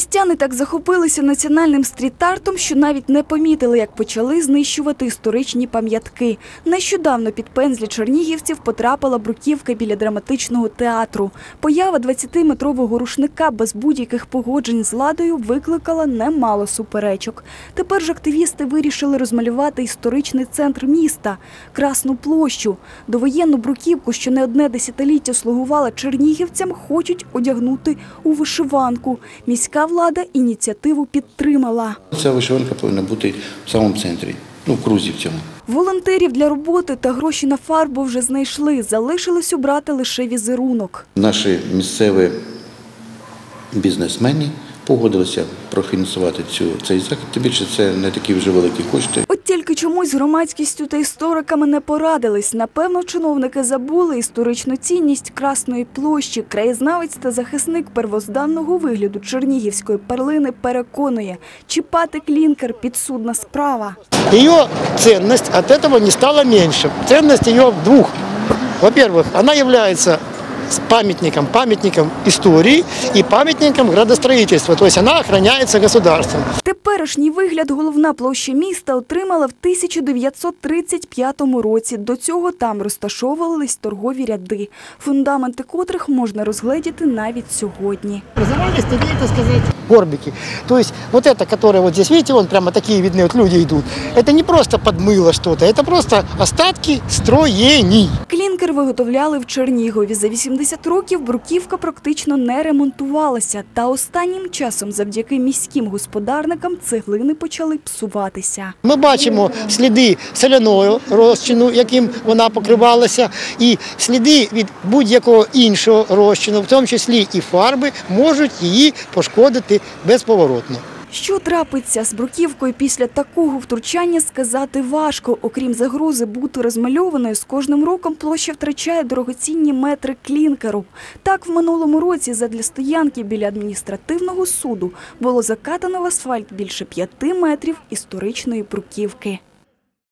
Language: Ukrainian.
Містяни так захопилися національним стріт-артом, що навіть не помітили, як почали знищувати історичні пам'ятки. Нещодавно під пензлі чернігівців потрапила бруківка біля драматичного театру. Поява 20-метрового рушника без будь-яких погоджень з ладою викликала немало суперечок. Тепер ж активісти вирішили розмалювати історичний центр міста – Красну площу. Довоєнну бруківку, що не одне десятиліття слугувала чернігівцям, хочуть одягнути у вишиванку. Міська влада ініціативу підтримала. Ця вишиванка повинна бути в самому центрі, ну, в крузі в цьому. Волонтерів для роботи та гроші на фарбу вже знайшли. Залишилось обрати лише візерунок. Наші місцеві бізнесмени погодилися профінансувати цю, цей захід. Тим більше це не такі вже великі кошти. От тільки чомусь громадськістю та істориками не порадились. Напевно, чиновники забули історичну цінність Красної площі. Краєзнавець та захисник первозданного вигляду Чернігівської перлини переконує, чіпати клінкер – підсудна справа. Ее ценность от этого не стала меньше. Ценность ее в двух. Во-первых, она является с памятником, памятником истории и памятником градостроительства. То есть она охраняется государством. Теперішній вигляд головна площа міста отримала в 1935 році. До цього там розташовувались торгові ряди, фундаменти котрих можна розгледіти навіть сьогодні. Розвивались тоді, так сказать, горбики. То есть вот это, которое вот здесь, видите, вон прямо такие видны вот люди идут. Это не просто подмыло что-то, это просто остатки строений. Клінкер виготовляли в Чернігові. За 80 років бруківка практично не ремонтувалася. Та останнім часом завдяки міським господарникам цеглини почали псуватися. Ми бачимо сліди соляного розчину, яким вона покривалася, і сліди від будь-якого іншого розчину, в тому числі і фарби, можуть її пошкодити безповоротно. Що трапиться з бруківкою після такого втручання, сказати важко. Окрім загрози бути розмальованою, з кожним роком площа втрачає дорогоцінні метри клінкеру. Так, в минулому році задля стоянки біля адміністративного суду було закатано в асфальт більше п'яти метрів історичної бруківки.